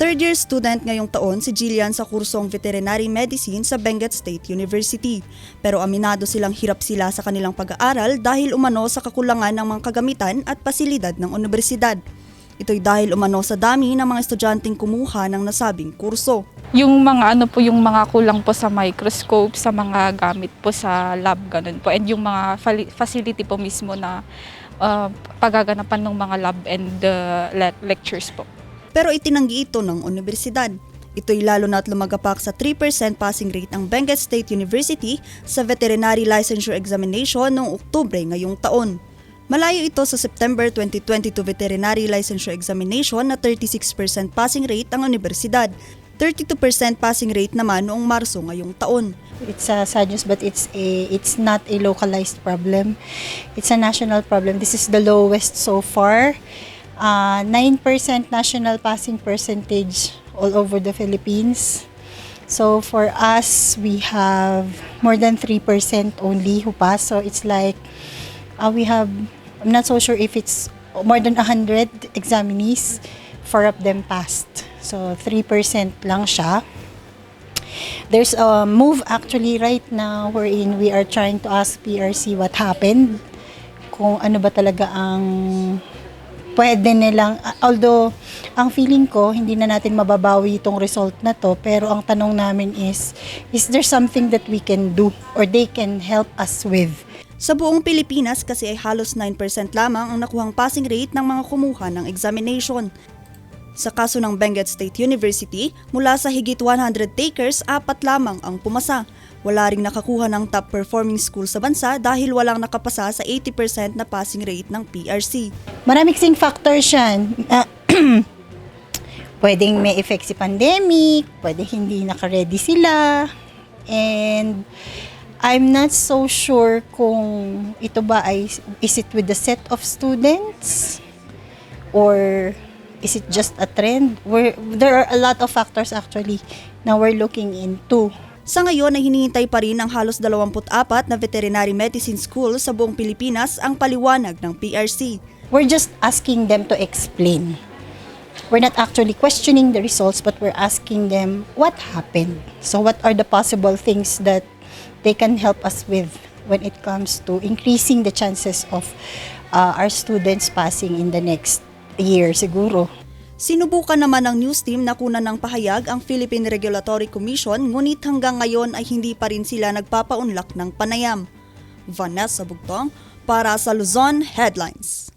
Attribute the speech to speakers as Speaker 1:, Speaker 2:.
Speaker 1: Third year student ngayong taon si Jillian sa kursong Veterinary Medicine sa Benguet State University. Pero aminado silang hirap sila sa kanilang pag-aaral dahil umano sa kakulangan ng mga kagamitan at pasilidad ng universidad. Ito'y dahil umano sa dami ng mga estudyanteng kumuha ng nasabing kurso.
Speaker 2: Yung mga ano po, yung mga kulang po sa microscope, sa mga gamit po sa lab, ganun po. And yung mga facility po mismo na uh, paggaganapan ng mga lab and uh, le- lectures po.
Speaker 1: Pero itinanggi ito ng universidad. Ito'y lalo na't lumagapak sa 3% passing rate ang Benguet State University sa Veterinary Licensure Examination noong Oktubre ngayong taon. Malayo ito sa September 2022 Veterinary Licensure Examination na 36% passing rate ang universidad. 32% passing rate naman noong Marso ngayong taon.
Speaker 3: It's a sad news, but it's a it's not a localized problem. It's a national problem. This is the lowest so far. Uh, 9% national passing percentage all over the Philippines. So for us, we have more than 3% only who pass. So it's like uh, we have, I'm not so sure if it's more than 100 examinees, four of them passed. So 3% lang siya. There's a move actually right now wherein we are trying to ask PRC what happened. Kung ano ba talaga ang pwede nilang, although ang feeling ko hindi na natin mababawi itong result na to pero ang tanong namin is is there something that we can do or they can help us with
Speaker 1: Sa buong Pilipinas kasi ay halos 9% lamang ang nakuhang passing rate ng mga kumuha ng examination. Sa kaso ng Benguet State University, mula sa higit 100 takers, apat lamang ang pumasa. Wala ring nakakuha ng top performing school sa bansa dahil walang nakapasa sa 80% na passing rate ng PRC.
Speaker 3: Marami kasing factors yan. Ah, pwedeng may effect si pandemic, pwede hindi naka-ready sila, and I'm not so sure kung ito ba ay, is it with the set of students, or is it just a trend? We're, there are a lot of factors actually na we're looking into.
Speaker 1: Sa ngayon ay hinihintay pa rin ng halos 24 na veterinary medicine school sa buong Pilipinas ang paliwanag ng PRC.
Speaker 3: We're just asking them to explain. We're not actually questioning the results, but we're asking them what happened. So, what are the possible things that they can help us with when it comes to increasing the chances of uh, our students passing in the next year, siguro.
Speaker 1: Sinubukan naman ng news team na kunan ng pahayag ang Philippine Regulatory Commission ngunit hanggang ngayon ay hindi pa rin sila nagpapaunlak ng panayam. Vanessa Bugtong para sa Luzon Headlines.